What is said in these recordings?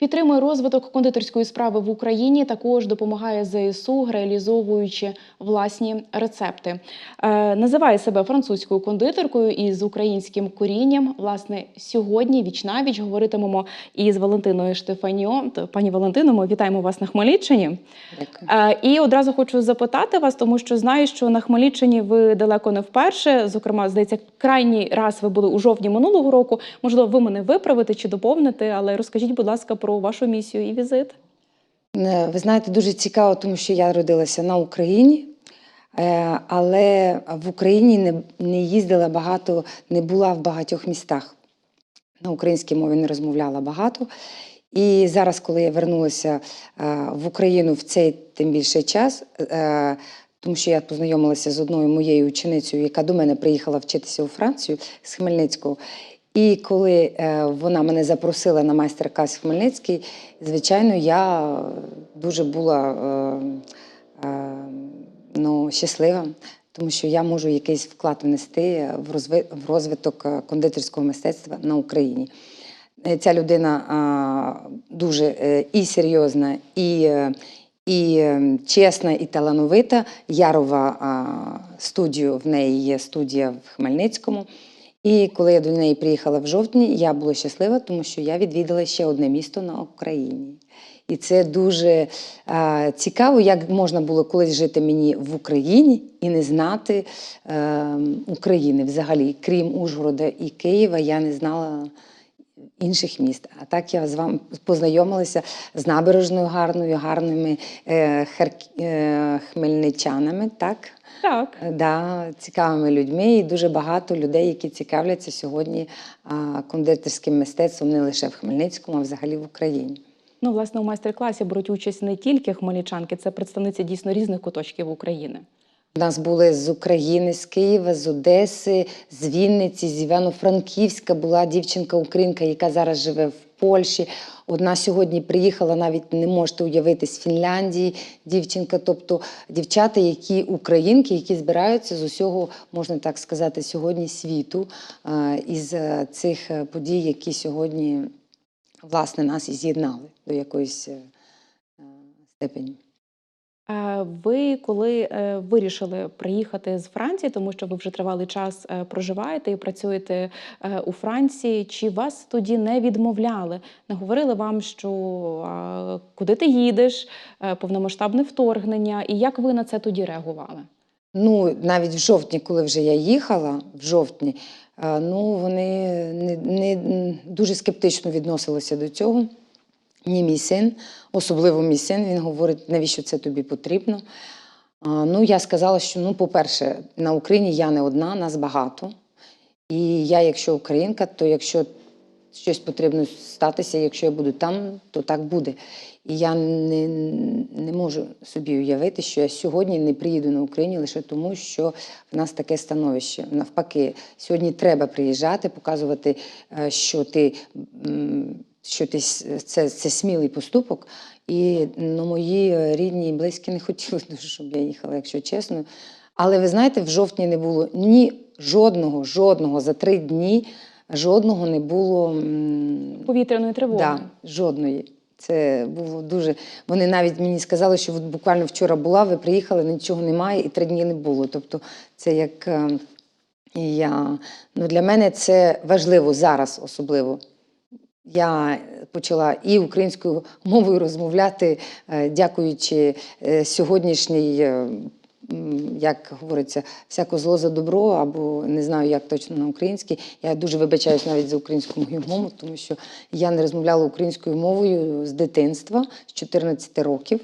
Підтримує розвиток кондитерської справи в Україні. Також допомагає ЗСУ, реалізовуючи власні рецепти. Е, називає себе французькою кондитеркою із українським корінням. Власне, сьогодні віч навіч говоритимемо із Валентиною Штефаніо. Пані Валентино, ми вітаємо вас на Хмельниччині. Дякую. Е, І одразу хочу запитати вас, тому що знаю, що на Хмельниччині ви далеко не вперше. Зокрема, здається, крайній раз ви були у жовтні минулого року. Можливо, ви мене виправите чи доповните, але розкажіть, будь ласка, про вашу місію і візит. Е, Ви знаєте, дуже цікаво, тому що я родилася на Україні, е, але в Україні не, їздила багато, не була в багатьох містах. На українській мові не розмовляла багато. І зараз, коли я вернулася е, в Україну в цей тим більше час, тому що я познайомилася з одною моєю ученицею, яка до мене приїхала вчитися у Францію з Хмельницького. І коли е, вона мене запросила на майстер-клас в Хмельницький, звичайно, я дуже була е, е, ну, щаслива, тому що я можу якийсь вклад внести в, розвиток кондитерського мистецтва на Україні. Ця людина дуже і серйозна, і, і чесна, і талановита. Ярова студію, в неї є студія в Хмельницькому. І коли я до неї приїхала в жовтні, я була щаслива, тому що я відвідала ще одне місто на Україні. І це дуже а, цікаво, як можна було колись жити мені в Україні і не знати е, України взагалі. Крім Ужгорода і Києва, я не знала інших міст. А так я з вами познайомилася з набережною гарною, гарними е, хер- е, хмельничанами. Так? Так. Е, Да, цікавими людьми і дуже багато людей, які цікавляться сьогодні кондитерським мистецтвом не лише в Хмельницькому, а взагалі в Україні. Ну, власне, у майстер-класі беруть участь не тільки хмельничанки, це представниці дійсно різних куточків України. У нас були з України, з Києва, з Одеси, з Вінниці, з Івано-Франківська була дівчинка-українка, яка зараз живе в Польщі. Одна сьогодні приїхала, навіть не можете уявити, з Фінляндії дівчинка. Тобто дівчата, які українки, які збираються з усього, можна так сказати, сьогодні світу із е, цих е, подій, які сьогодні власне нас і з'єднали до якоїсь е, степені. Е, Ви коли е, вирішили приїхати з Франції, тому що ви вже тривалий час е, проживаєте і працюєте у Франції, чи вас тоді не відмовляли? Не говорили вам, що куди ти їдеш, повномасштабне вторгнення, і як ви на це тоді реагували? Ну, навіть в жовтні, коли вже я їхала, в жовтні, ну, вони не, не дуже скептично відносилися до цього. Ні, мій син, особливо мій син, він говорить, навіщо це тобі потрібно. Ну, я сказала, що, ну, по-перше, на Україні я не одна, нас багато. І я, якщо українка, то якщо щось потрібно статися, якщо я буду там, то так буде. І я не, не можу собі уявити, що я сьогодні не приїду на Україну лише тому, що в нас таке становище. Навпаки, сьогодні треба приїжджати, показувати, е, що ти, що ти це, це смілий поступок. І ну, мої рідні і близькі не хотіли дуже, щоб я їхала, якщо чесно. Але ви знаєте, в жовтні не було ні жодного, жодного за три дні, жодного не було. Повітряної тривоги. Да, жодної. Це було дуже. Вони навіть мені сказали, що от буквально вчора була, ви приїхали, нічого немає, і три дні не було. Тобто, це як е, я. Ну, для мене це важливо зараз особливо. Я почала і українською мовою розмовляти, е, дякуючи е, сьогоднішній, е, як говориться, всяко зло за добро, або не знаю, як точно на українській. Я дуже вибачаюсь навіть за українську мову, тому що я не розмовляла українською мовою з дитинства, з 14 років.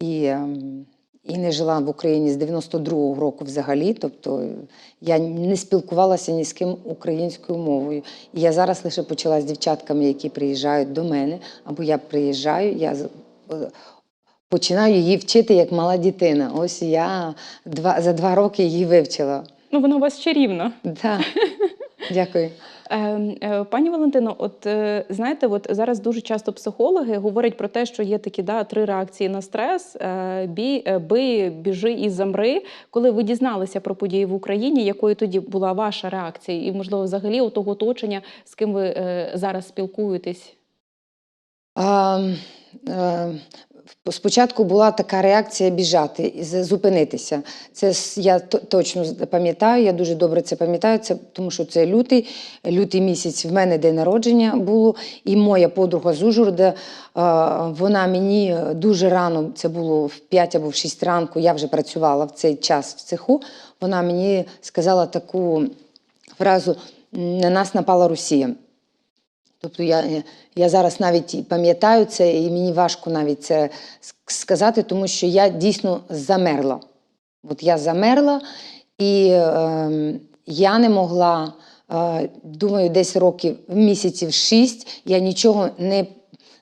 І, ем, і не жила в Україні з 92-го року взагалі. Тобто я не спілкувалася ні з ким українською мовою. І я зараз лише почала з дівчатками, які приїжджають до мене, або я приїжджаю, я е, починаю її вчити як мала дитина. Ось я два, за два роки її вивчила. Ну, воно у вас чарівно. Да. Дякую. Е, е, Пані Валентино, от е, знаєте, от зараз дуже часто психологи говорять про те, що є такі да, три реакції на стрес: е, бій, бий, біжи і замри. Коли ви дізналися про події в Україні, якою тоді була ваша реакція, і можливо, взагалі у того оточення, з ким ви зараз спілкуєтесь? А, е, Спочатку була така реакція біжати, зупинитися. Це я точно пам'ятаю, я дуже добре це пам'ятаю, це, тому що це лютий, лютий місяць в мене день народження було, і моя подруга з Ужгорода, вона мені дуже рано, це було в 5 або в 6 ранку, я вже працювала в цей час в цеху, вона мені сказала таку фразу «На нас напала Росія». Тобто я, я зараз навіть пам'ятаю це, і мені важко навіть це сказати, тому що я дійсно замерла. От я замерла, і е, я не могла, е, думаю, десь років місяців шість я нічого не,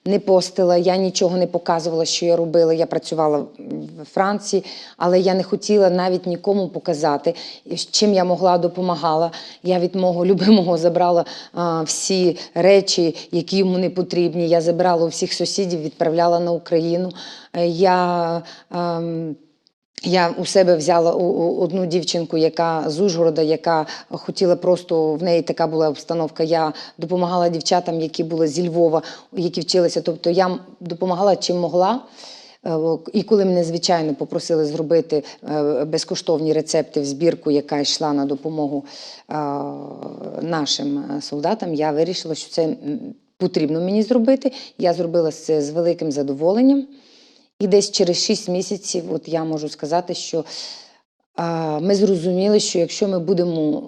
не постила, я нічого не показувала, що я робила. Я працювала в Франції, але я не хотіла навіть нікому показати, чим я могла допомагала. Я від мого любимого забрала а, всі речі, які йому не потрібні. Я забрала у всіх сусідів, відправляла на Україну. Е, Я, ем, я у себе взяла одну дівчинку, яка з Ужгорода, яка хотіла просто в неї така була обстановка. Я допомагала дівчатам, які були зі Львова, які вчилися. Тобто я допомагала чим могла. Е, І коли мене, звичайно, попросили зробити е, безкоштовні рецепти в збірку, яка йшла на допомогу е, нашим солдатам, я вирішила, що це потрібно мені зробити. Я зробила це з великим задоволенням. І десь через 6 місяців, от я можу сказати, що ми зрозуміли, що якщо ми будемо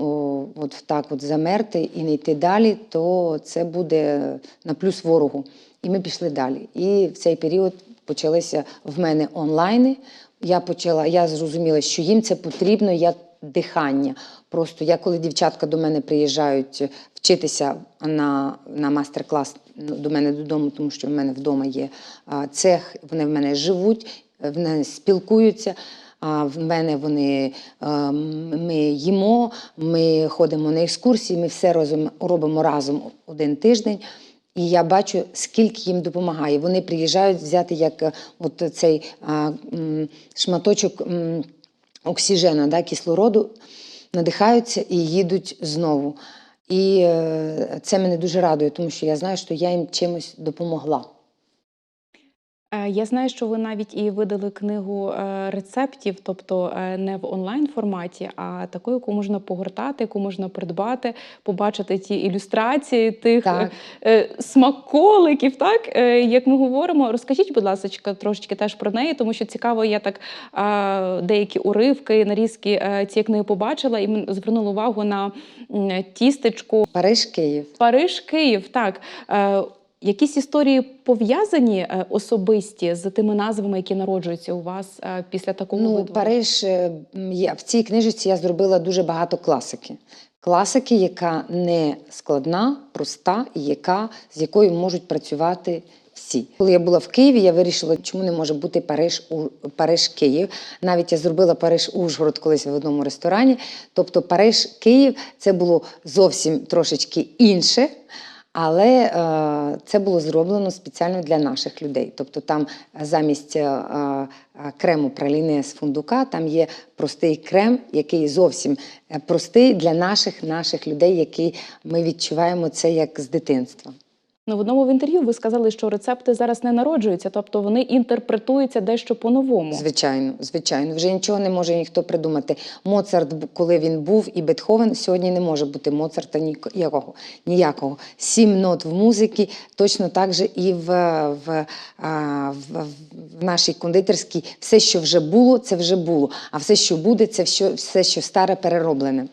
от так от замерти і не йти далі, то це буде на плюс ворогу. І ми пішли далі. І в цей період почалися в мене онлайни. Я почала, я зрозуміла, що їм це потрібно як дихання. Просто я, коли дівчатка до мене приїжджають вчитися на, на мастер-клас до мене додому, тому що в мене вдома є цех, вони в мене живуть, в мене спілкуються. В мене вони е, ми їмо, ми ходимо на екскурсії, ми все разом робимо разом один тиждень. І я бачу, скільки їм допомагає. Вони приїжджають взяти як е, от цей шматочок м, да, кислороду, надихаються і їдуть знову. І е, це мене дуже радує, тому що я знаю, що я їм чимось допомогла. Е, Я знаю, що ви навіть і видали книгу е, рецептів, тобто е, не в онлайн форматі, а таку, яку можна погортати, яку можна придбати, побачити ті ілюстрації тих Так. смаколиків. Так як ми говоримо, розкажіть, будь ласка, трошечки теж про неї, тому що цікаво, я так деякі уривки, нарізки цієї книги побачила і звернула увагу на тістечку Париж, Київ. Париж, Київ, так. Якісь історії пов'язані е, особисті з тими назвами, які народжуються у вас е, після такого Ну, виду? Париж е, є. В цій книжці я зробила дуже багато класики. Класики, яка не складна, проста і яка, з якою можуть працювати всі. Коли я була в Києві, я вирішила, чому не може бути Париж, у- Париж Київ. Навіть я зробила Париж Ужгород колись в одному ресторані. Тобто Париж Київ це було зовсім трошечки інше. Але е, це було зроблено спеціально для наших людей. Тобто там замість е, е, крему праліни з фундука, там є простий крем, який зовсім е, простий для наших наших людей, які ми відчуваємо це як з дитинства. Ну, в одному в інтерв'ю ви сказали, що рецепти зараз не народжуються, тобто вони інтерпретуються дещо по-новому. Звичайно, звичайно, вже нічого не може ніхто придумати. Моцарт, коли він був, і Бетховен, сьогодні не може бути Моцарта ніякого. ніякого. Сім нот в музиці, точно так же і в, в, в, в нашій кондитерській. Все, що вже було, це вже було. А все, що буде, це все, що старе, перероблене.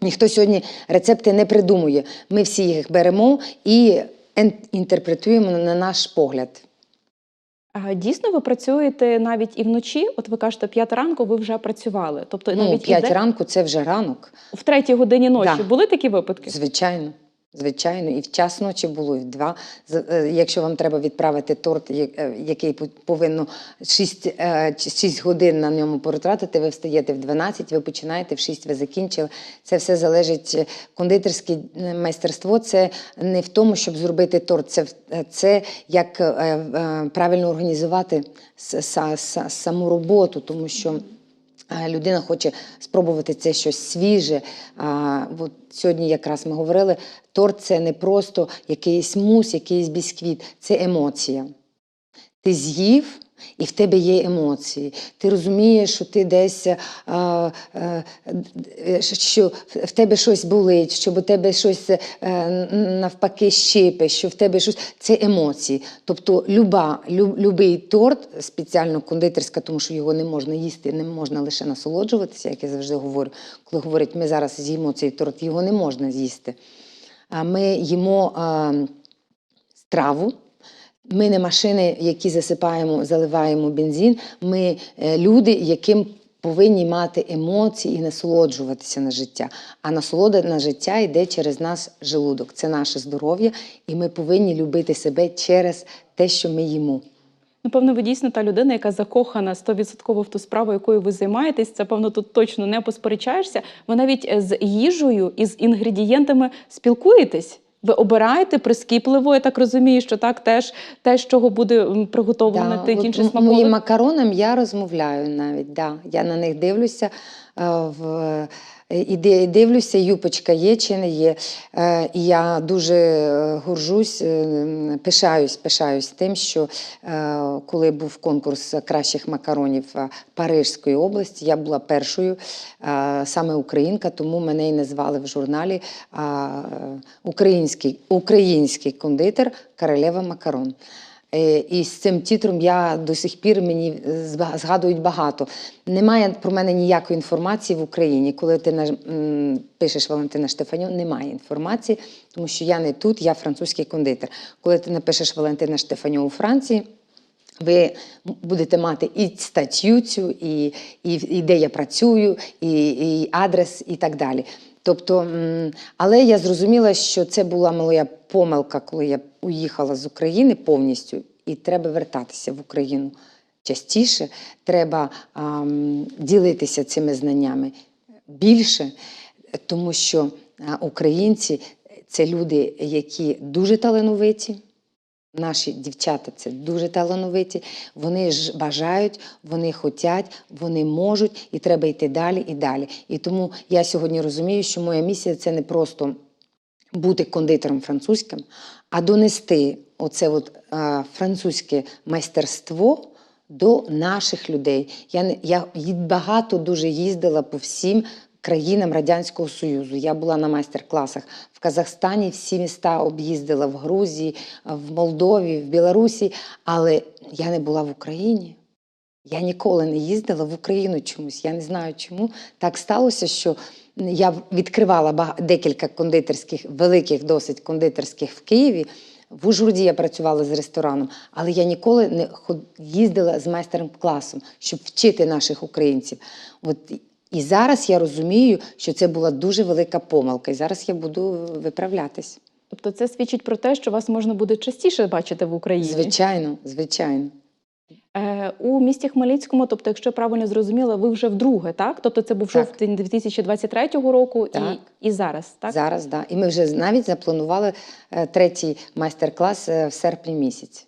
Ніхто сьогодні рецепти не придумує. Ми всі їх беремо і інтерпретуємо на наш погляд. Дійсно ви працюєте навіть і вночі? От ви кажете, п'ята ранку ви вже працювали. Тобто Ну, навіть 5 і де- ранку це вже ранок. в третій годині ночі Да. були такі випадки? Звичайно. Звичайно, і в час ночі було, і два. Е, Якщо вам треба відправити торт, е, який повинно 6, 6 годин на ньому потратити, ви встаєте в 12, ви починаєте, в 6 ви закінчили. Це все залежить. е, Кондитерське е, майстерство це не в тому, щоб зробити торт, це, е, це як е, е, правильно організувати саму роботу, тому що. Людина хоче спробувати це щось свіже. А, от сьогодні якраз ми говорили, торт це не просто якийсь мус, якийсь бісквіт, це емоція. Ти з'їв, і в тебе є емоції. Ти розумієш, що ти десь е, е, е, що в тебе щось болить, що в тебе щось е, навпаки щипе, що в тебе щось це емоції. Тобто люба, люб, любий торт, спеціально кондитерська, тому що його не можна їсти, не можна лише насолоджуватися, як я завжди говорю. Коли говорять, ми зараз з'їмо цей торт, його не можна з'їсти. А ми їмо е, страву. Ми не машини, які засипаємо, заливаємо бензин. Ми е, люди, яким повинні мати емоції і насолоджуватися на життя. А насолода на життя йде через наш желудок. Це наше здоров'я, і ми повинні любити себе через те, що ми їмо. Напевно, ви дійсно та людина, яка закохана 100% в ту справу, якою ви займаєтесь. Це, певно, тут точно не посперечаєшся. Ви навіть е, з їжею і з інгредієнтами спілкуєтесь. Ви обираєте прискіпливо, я так розумію, що так теж те, з чого буде приготовлено Да, от інших м- Моїм макаронам я розмовляю навіть. Да. Я на них дивлюся. е, В, і дивлюся, юпочка є чи не є. Е, І я дуже е, горжусь, е, пишаюсь, пишаюсь тим, що е, коли був конкурс кращих макаронів е, Парижської області, я була першою е, саме українка, тому мене і назвали в журналі е, український, український кондитер Королева Макарон. Е, І з цим титром я до сих пір мені згадують багато. Немає про мене ніякої інформації в Україні. Коли ти пишеш Валентина Штефаню, немає інформації, тому що я не тут, я французький кондитер. Коли ти напишеш Валентина Штефаню у Франції, ви будете мати і статтю цю, і, і, і де я працюю, і, і адрес, і так далі. Тобто, але я зрозуміла, що це була моя помилка, коли я уїхала з України повністю, і треба вертатися в Україну частіше. Треба ам, ділитися цими знаннями більше, тому що українці це люди, які дуже талановиті. Наші дівчата це дуже талановиті. Вони ж бажають, вони хочуть, вони можуть, і треба йти далі і далі. І тому я сьогодні розумію, що моя місія це не просто бути кондитером французьким, а донести оце от, а, французьке майстерство до наших людей. Я, я багато дуже їздила по всім країнам Радянського Союзу. Я була на майстер-класах в Казахстані, всі міста об'їздила в Грузії, в Молдові, в Білорусі, але я не була в Україні. Я ніколи не їздила в Україну чомусь. Я не знаю чому. Так сталося, що я відкривала декілька кондитерських, великих досить кондитерських в Києві. В Ужгороді я працювала з рестораном, але я ніколи не їздила з майстером класом, щоб вчити наших українців. От і зараз я розумію, що це була дуже велика помилка, і зараз я буду виправлятись. Тобто це свідчить про те, що вас можна буде частіше бачити в Україні. Звичайно, звичайно. Е, у місті Хмельницькому, тобто, якщо я правильно зрозуміла, ви вже вдруге, так? Тобто це був Так. жовтень 2023 року Так. І, і зараз, так? Зараз, да. І ми вже навіть запланували е, третій майстер-клас е, в серпні місяці.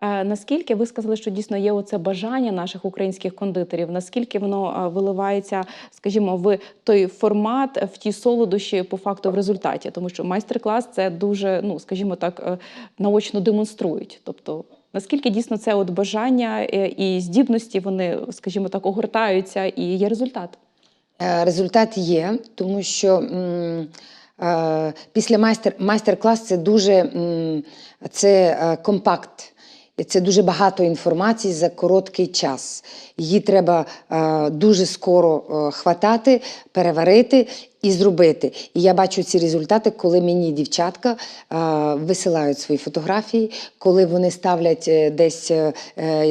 Е, Наскільки ви сказали, що дійсно є оце бажання наших українських кондитерів? Наскільки воно е, виливається, скажімо, в той формат, в ті солодощі по факту в результаті? Тому що майстер-клас це дуже, ну скажімо так, е, наочно демонструють. Тобто, наскільки дійсно це от бажання і здібності вони, скажімо так, огортаються і є результат? Результат є, тому що після майстер, майстер-клас це дуже це компакт. Це дуже багато інформації за короткий час. Її треба е, дуже скоро е, хватати, переварити і зробити. І я бачу ці результати, коли мені дівчатка е, висилають свої фотографії, коли вони ставлять е, десь е,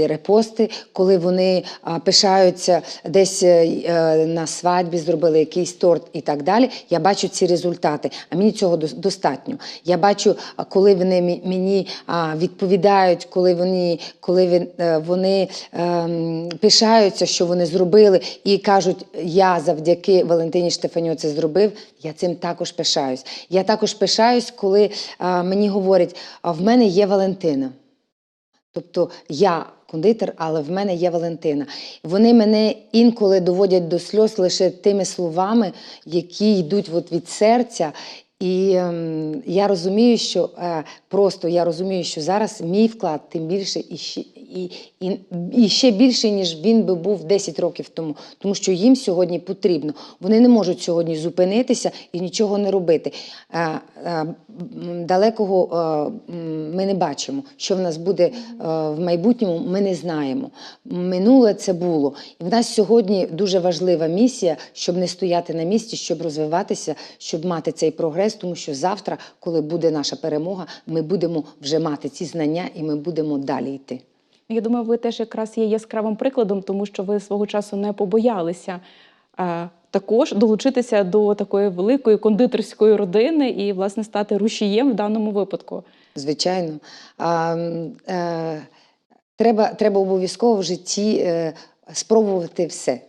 репости, коли вони е, пишаються десь е, на свадьбі, зробили якийсь торт і так далі. Я бачу ці результати, а мені цього дос- достатньо. Я бачу, коли вони мені а, відповідають, коли вони, коли вони ем, пишаються, що вони зробили, і кажуть, я завдяки Валентині Штефаню це зробив. Я цим також пишаюсь. Я також пишаюсь, коли а, мені говорять, а в мене є Валентина. Тобто я кондитер, але в мене є Валентина. Вони мене інколи доводять до сльоз лише тими словами, які йдуть от від серця. І ем, я розумію, що е, просто я розумію, що зараз мій вклад тим більше і і, і, і ще більше, ніж він би був 10 років тому. Тому що їм сьогодні потрібно. Вони не можуть сьогодні зупинитися і нічого не робити. Е, м, далекого м, ми не бачимо. Що в нас буде е, в майбутньому, ми не знаємо. Минуле це було. І в нас сьогодні дуже важлива місія, щоб не стояти на місці, щоб розвиватися, щоб мати цей прогрес, тому що завтра, коли буде наша перемога, ми будемо вже мати ці знання і ми будемо далі йти. Я думаю, ви теж якраз є яскравим прикладом, тому що ви свого часу не побоялися е, також долучитися до такої великої кондитерської родини і, власне, стати рушієм в даному випадку. Звичайно. А, е, треба, треба обов'язково в житті е, спробувати все.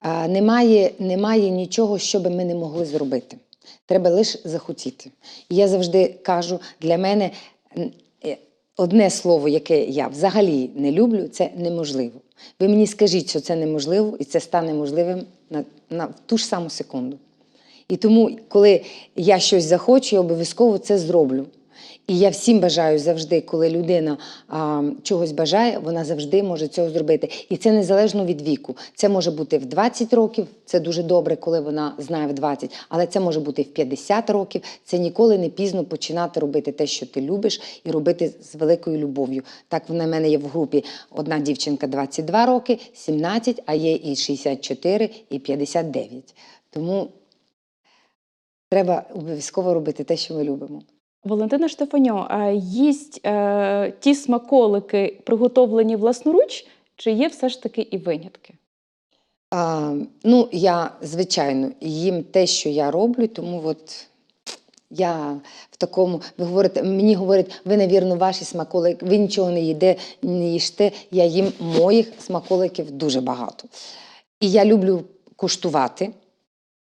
А, немає, немає нічого, що би ми не могли зробити. Треба лише захотіти. І я завжди кажу, для мене одне слово, яке я взагалі не люблю, це неможливо. Ви мені скажіть, що це неможливо, і це стане можливим на, на ту ж саму секунду. І тому, коли я щось захочу, я обов'язково це зроблю. І я всім бажаю завжди, коли людина а, чогось бажає, вона завжди може цього зробити. І це незалежно від віку. Це може бути в 20 років, це дуже добре, коли вона знає в 20, але це може бути в 50 років. Це ніколи не пізно починати робити те, що ти любиш, і робити з великою любов'ю. Так в мене є в групі одна дівчинка 22 роки, 17, а є і 64, і 59. Тому треба обов'язково робити те, що ми любимо. Валентина Штефаньо, а їсть е, ті смаколики, приготовлені власноруч, чи є все ж таки і винятки? А, ну, я, звичайно, їм те, що я роблю, тому от я в такому, ви говорите, мені говорять, ви, навірно, ваші смаколики, ви нічого не їде, не їжте. Я їм моїх смаколиків дуже багато. І я люблю куштувати,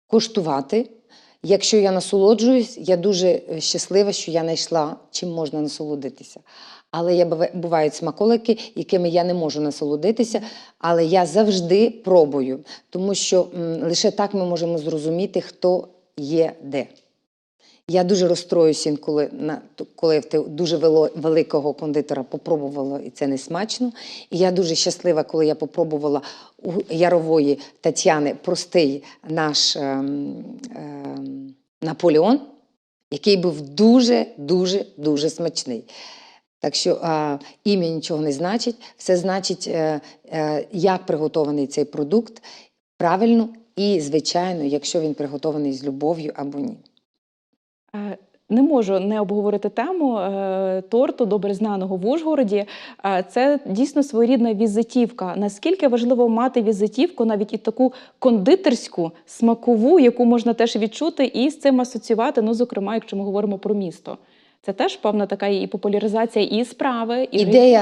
куштувати. Якщо я насолоджуюсь, я дуже е, щаслива, що я знайшла, чим можна насолодитися. Але бува- бувають смаколики, якими я не можу насолодитися, але я завжди пробую, тому що м, лише так ми можемо зрозуміти, хто є де. Я дуже розстроюсь інколи, коли в дуже великого кондитера попробувала, і це не смачно. І я дуже щаслива, коли я попробувала Ярової Тетяни простий наш ем, ем, Наполеон, який був дуже, дуже, смачний. Так що а, ім'я нічого не значить, все значить, е, е, як приготований цей продукт правильно і, звичайно, якщо він приготований з любов'ю або ні. Не можу не обговорити тему е, торту, добре знаного в Ужгороді. Е, Це дійсно своєрідна візитівка. Наскільки важливо мати візитівку, навіть і таку кондитерську, смакову, яку можна теж відчути і з цим асоціювати, ну, зокрема, якщо ми говоримо про місто. Це теж певна така і популяризація і справи, і Ідея,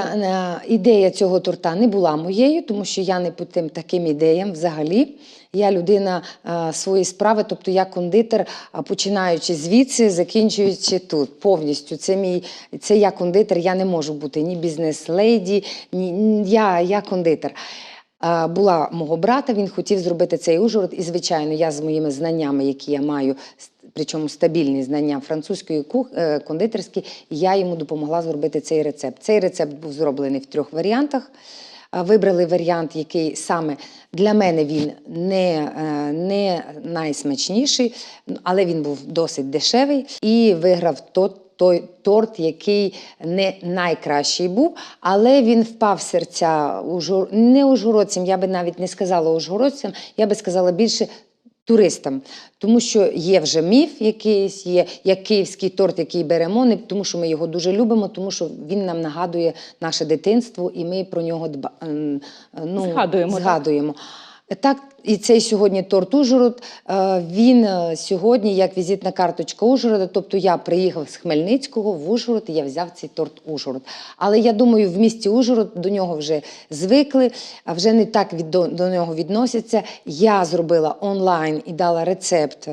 е, ідея цього торта не була моєю, тому що я не по тим таким ідеям взагалі. Я людина е, своєї справи, тобто я кондитер, а починаючи звідси, закінчуючи тут повністю. Це мій, це я кондитер, я не можу бути ні бізнес-лейді, ні, я, я кондитер. Була мого брата, він хотів зробити цей Ужгород, і звичайно, я з моїми знаннями, які я маю, с- причому стабільні знання французької е, кондитерської, я йому допомогла зробити цей рецепт. Цей рецепт був зроблений в трьох варіантах. Вибрали варіант, який саме для мене він не, е, не найсмачніший, але він був досить дешевий і виграв тот той торт, який не найкращий був, але він впав в серця ужгор... не ужгородцям, я би навіть не сказала ужгородцям, я би сказала більше туристам. Тому що є вже міф якийсь, є як київський торт, який беремо, не тому що ми його дуже любимо, тому що він нам нагадує наше дитинство, і ми про нього дба... ну, Згадуємо, згадуємо. Так, і цей сьогодні торт Ужгород, е, він е, сьогодні як візитна карточка Ужгорода. Тобто я приїхав з Хмельницького в Ужгород, і я взяв цей торт Ужгород. Але я думаю, в місті Ужгород до нього вже звикли, а вже не так від, до, до нього відносяться. Я зробила онлайн і дала рецепт.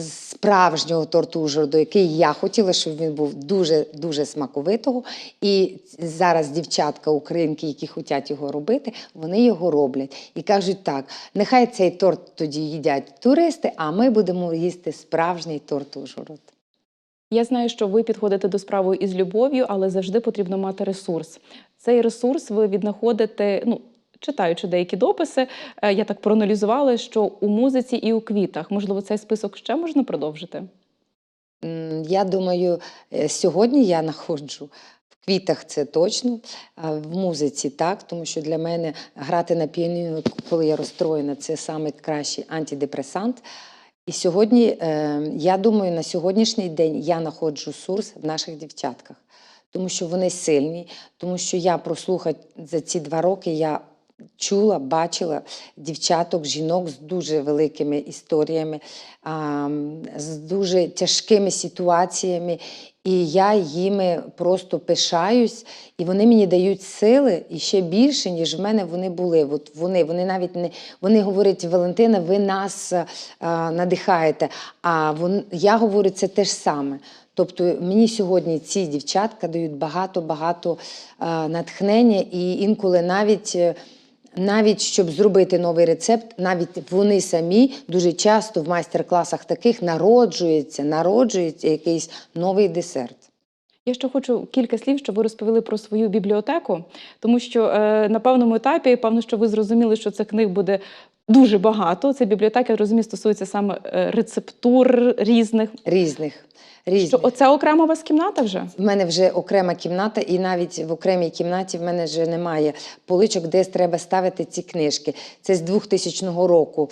Справжнього торту Ужгороду, який я хотіла, щоб він був дуже дуже смаковитого. І зараз дівчатка, українки, які хочуть його робити, вони його роблять і кажуть так: нехай цей торт тоді їдять туристи, а ми будемо їсти справжній торт Ужгород. Я знаю, що ви підходите до справи із любов'ю, але завжди потрібно мати ресурс. Цей ресурс ви віднаходите, ну. Читаючи деякі дописи, е, я так проаналізувала, що у музиці і у квітах. Можливо, цей список ще можна продовжити? Я думаю, е, сьогодні я знаходжу. В квітах це точно, в музиці так, тому що для мене грати на піаніно, коли я розстроєна, це найкращий антидепресант. І сьогодні, е, я думаю, на сьогоднішній день я знаходжу сурс в наших дівчатках, тому що вони сильні, тому що я прослухати за ці два роки я чула, бачила дівчаток, жінок з дуже великими історіями, з дуже тяжкими ситуаціями. І я їми просто пишаюсь, і вони мені дають сили і ще більше, ніж в мене вони були. От вони, вони навіть не вони говорять, Валентина, ви нас а, надихаєте. А вон, я говорю це те ж саме. Тобто мені сьогодні ці дівчатка дають багато-багато а, натхнення, і інколи навіть. Навіть щоб зробити новий рецепт, навіть вони самі дуже часто в майстер-класах таких народжується, народжується якийсь новий десерт. Я ще хочу кілька слів, щоб ви розповіли про свою бібліотеку, тому що е, на певному етапі, певно, що ви зрозуміли, що цих книг буде дуже багато. Це бібліотека, я розумію, стосується саме е, рецептур різних. Різних. Різних. Що оце окрема у вас кімната вже? В мене вже окрема кімната, і навіть в окремій кімнаті в мене вже немає поличок, де треба ставити ці книжки. Це з 2000 року.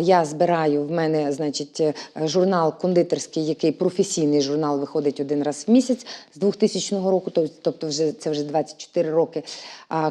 Я збираю в мене, значить, е, журнал кондитерський, який професійний журнал виходить один раз в місяць з 2000 року, тоб- тобто вже це вже 24 роки.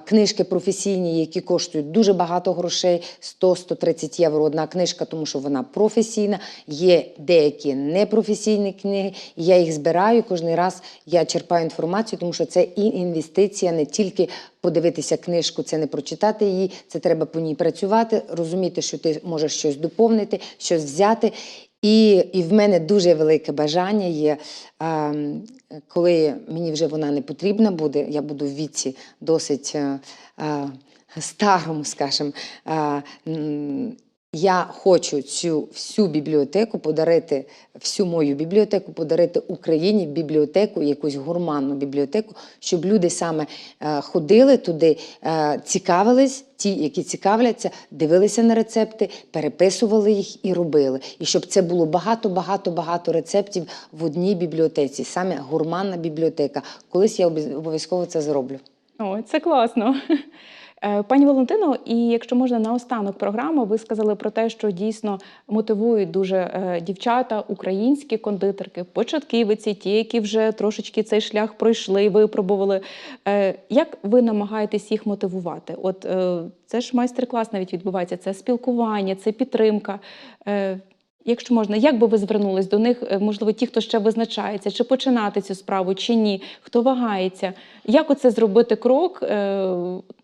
Книжки професійні, які коштують дуже багато грошей, 100-130 євро одна книжка, тому що вона професійна. Є деякі непрофесійні книги, і я їх збираю. Кожен раз я черпаю інформацію, тому що це і інвестиція, не тільки подивитися книжку, це не прочитати її, це треба по ній працювати, розуміти, що ти можеш щось доповнити, щось взяти. І, і в мене дуже велике бажання є, а, коли мені вже вона не потрібна буде, я буду в віці досить а, а, старому, скажімо, а, м, я хочу цю всю бібліотеку подарити, всю мою бібліотеку подарити Україні бібліотеку, якусь гурманну бібліотеку, щоб люди саме е, ходили туди, е, цікавились, ті, які цікавляться, дивилися на рецепти, переписували їх і робили. І щоб це було багато, багато, багато рецептів в одній бібліотеці, саме гурманна бібліотека. Колись я обов'язково це зроблю. О, це класно. Е, Пані Валентино, і якщо можна наостанок програми, ви сказали про те, що дійсно мотивують дуже е, дівчата, українські кондитерки, початківиці, ті, які вже трошечки цей шлях пройшли, випробували. Е, Як ви намагаєтесь їх мотивувати? От це ж майстер-клас навіть відбувається, це спілкування, це підтримка. Якщо можна, як би ви звернулись до них, е, можливо, ті, хто ще визначається, чи починати цю справу, чи ні, хто вагається, як оце зробити крок, е,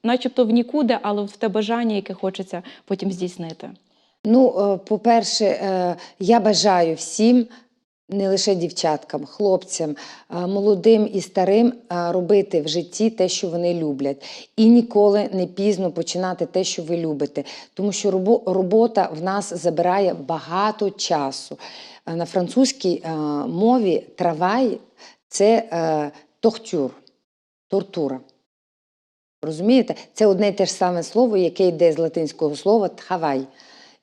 начебто в нікуди, але в те бажання, яке хочеться потім здійснити? Ну, е, по-перше, я бажаю всім, не лише дівчаткам, хлопцям, е, молодим і старим, е, робити в житті те, що вони люблять. І ніколи не пізно починати те, що ви любите. Тому що робота в нас забирає багато часу. Е, На французькій мові травай це тортюр, тортура. Розумієте? Це одне й те ж саме слово, яке йде з латинського слова тхавай.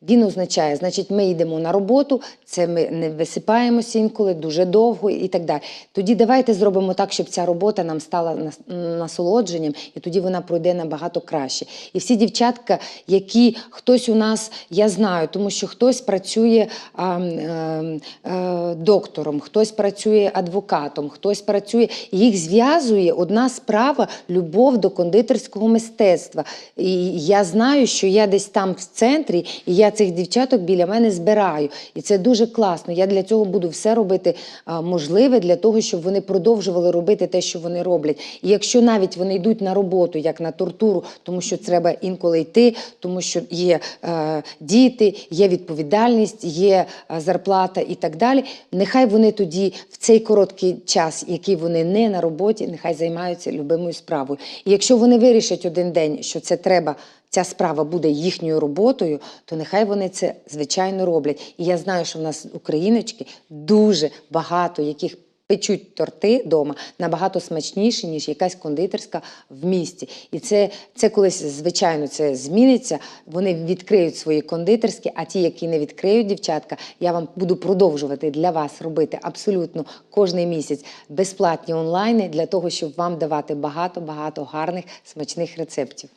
Він означає, значить, ми йдемо на роботу, це ми не висипаємося інколи дуже довго і так далі. Тоді давайте зробимо так, щоб ця робота нам стала насолодженням, і тоді вона пройде набагато краще. І всі дівчатка, які хтось у нас, я знаю, тому що хтось працює а, е, е, доктором, хтось працює адвокатом, хтось працює. Їх зв'язує одна справа любов до кондитерського мистецтва. І я знаю, що я десь там в центрі, і я цих дівчаток біля мене збираю. І це дуже класно. Я для цього буду все робити можливе для того, щоб вони продовжували робити те, що вони роблять. І якщо навіть вони йдуть на роботу, як на тортуру, тому що треба інколи йти, тому що є е, діти, є відповідальність, є е, зарплата і так далі. Нехай вони тоді в цей короткий час, який вони не на роботі, нехай займаються любимою справою. І якщо вони вирішать один день, що це треба. Ця справа буде їхньою роботою, то нехай вони це звичайно роблять. І я знаю, що в нас україночки дуже багато, яких печуть торти вдома набагато смачніші, ніж якась кондитерська в місті. І це, це колись, звичайно, це зміниться. Вони відкриють свої кондитерські, а ті, які не відкриють, дівчатка, я вам буду продовжувати для вас робити абсолютно кожний місяць безплатні онлайни для того, щоб вам давати багато-багато гарних смачних рецептів.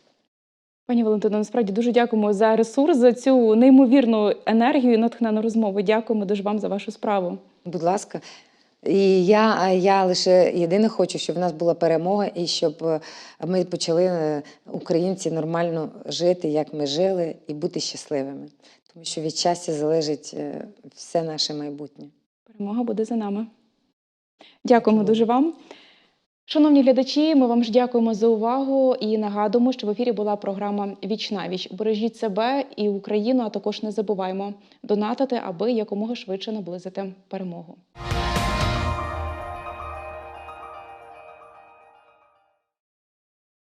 Пані Валентино, насправді дуже дякуємо за ресурс, за цю неймовірну енергію і натхнену розмову. Дякуємо дуже вам за вашу справу. Будь ласка. І я, я лише єдине хочу, щоб в нас була перемога і щоб е, ми почали е, українці нормально жити, як ми жили, і бути щасливими. Тому що від щастя залежить е, все наше майбутнє. Перемога буде за нами. Дякуємо дуже вам. Шановні глядачі, ми вам ж дякуємо за увагу і нагадуємо, що в ефірі була програма Віч на віч. Бережіть себе і Україну, а також не забуваймо донатити, аби якомога швидше наблизити перемогу.